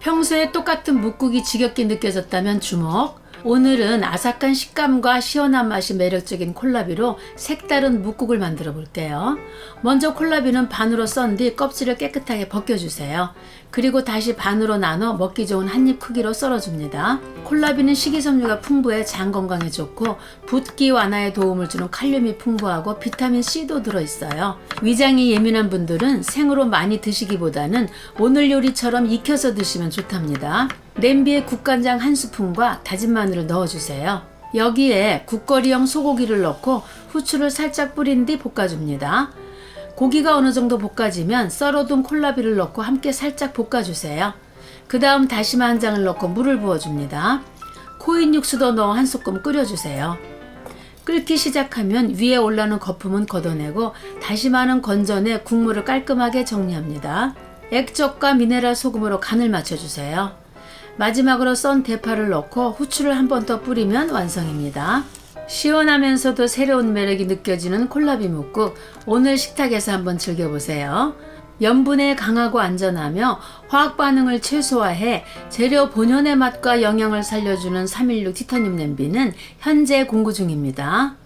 평소에 똑같은 묵국이 지겹게 느껴졌다면 주목. 오늘은 아삭한 식감과 시원한 맛이 매력적인 콜라비로 색다른 묵국을 만들어 볼게요. 먼저 콜라비는 반으로 썬 뒤 껍질을 깨끗하게 벗겨주세요. 그리고 다시 반으로 나눠 먹기 좋은 한 입 크기로 썰어줍니다. 콜라비는 식이섬유가 풍부해 장 건강에 좋고 붓기 완화에 도움을 주는 칼륨이 풍부하고 비타민 C도 들어있어요. 위장이 예민한 분들은 생으로 많이 드시기보다는 오늘 요리처럼 익혀서 드시면 좋답니다. 냄비에 국간장 한 스푼과 다진 마늘을 넣어주세요. 여기에 국거리용 소고기를 넣고 후추를 살짝 뿌린 뒤 볶아줍니다. 고기가 어느 정도 볶아지면 썰어둔 콜라비를 넣고 함께 살짝 볶아주세요. 그 다음 다시마 한 장을 넣고 물을 부어줍니다. 코인 육수도 넣어 한 소끔 끓여주세요. 끓기 시작하면 위에 올라오는 거품은 걷어내고 다시마는 건져내 국물을 깔끔하게 정리합니다. 액젓과 미네랄 소금으로 간을 맞춰주세요. 마지막으로 썬 대파를 넣고 후추를 한 번 더 뿌리면 완성입니다. 시원하면서도 새로운 매력이 느껴지는 콜라비 묵국 오늘 식탁에서 한번 즐겨보세요. 염분에 강하고 안전하며 화학 반응을 최소화해 재료 본연의 맛과 영양을 살려주는 316 티타늄 냄비는 현재 공구 중입니다.